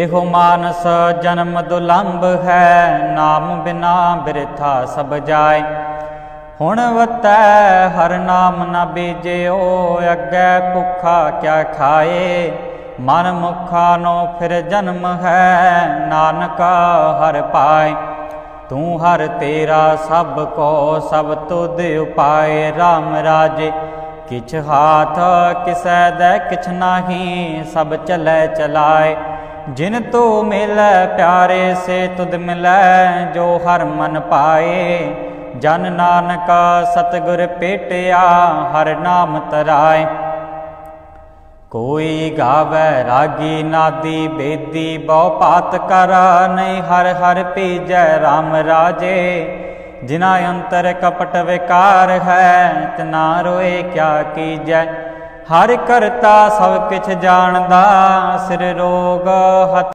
ਇਹੋ ਮਾਨਸ ਜਨਮ ਦੁਲੰਭ ਹੈ, ਨਾਮ ਬਿਨਾ ਬਿਰਥਾ ਸਭ ਜਾਏ। ਹੁਣ ਵਤੈ ਹਰ ਨਾਮ ਨ ਬੀਜਿਓ, ਅੱਗੇ ਭੁੱਖਾ ਕਿਆ ਖਾਏ। ਮਨ ਮੁਖਾ ਨੋ ਫਿਰ ਜਨਮ ਹੈ, ਨਾਨਕਾ ਹਰ ਪਾਏ। ਤੂੰ ਹਰ ਤੇਰਾ ਸਭ ਕੋ ਸਭ ਤੁਧ ਉਪਾਏ RAM ਰਾਜੇ। ਕਿਛ ਹਾਥ ਕਿਸੈ ਦੇ ਕਿਛ ਨਾਹੀ, ਸਭ ਚਲੈ ਚਲਾਏ। ਜਿਨ ਤੂ ਮਿਲੈ ਪਿਆਰੇ, ਸੇ ਤੁਧ ਮਿਲੈ ਜੋ ਹਰ ਮਨ ਪਾਏ। ਜਨ ਨਾਨਕ ਸਤਿਗੁਰ ਭੇਟਿਆ ਹਰ ਨਾਮ ਤਰਾਏ। ਕੋਈ ਗਾਵੇ ਰਾਗੀ ਨਾਦੀ, ਬੇਦੀ ਬਹੁ ਪਾਤ ਕਰ, ਨਹੀਂ ਹਰ ਹਰ ਪੀਜੈ RAM ਰਾਜੇ। ਜਿਨਾ ਅੰਤਰ ਕਪਟ ਵਿਕਾਰ ਹੈ, ਤਿਨਾ ਰੋਏ ਕਿਆ ਕੀਜੈ। ਹਰ ਕਰਤਾ ਸਭ ਕਿਛ ਜਾਣਦਾ ਸਿਰ ਰੋਗ ਹੱਥ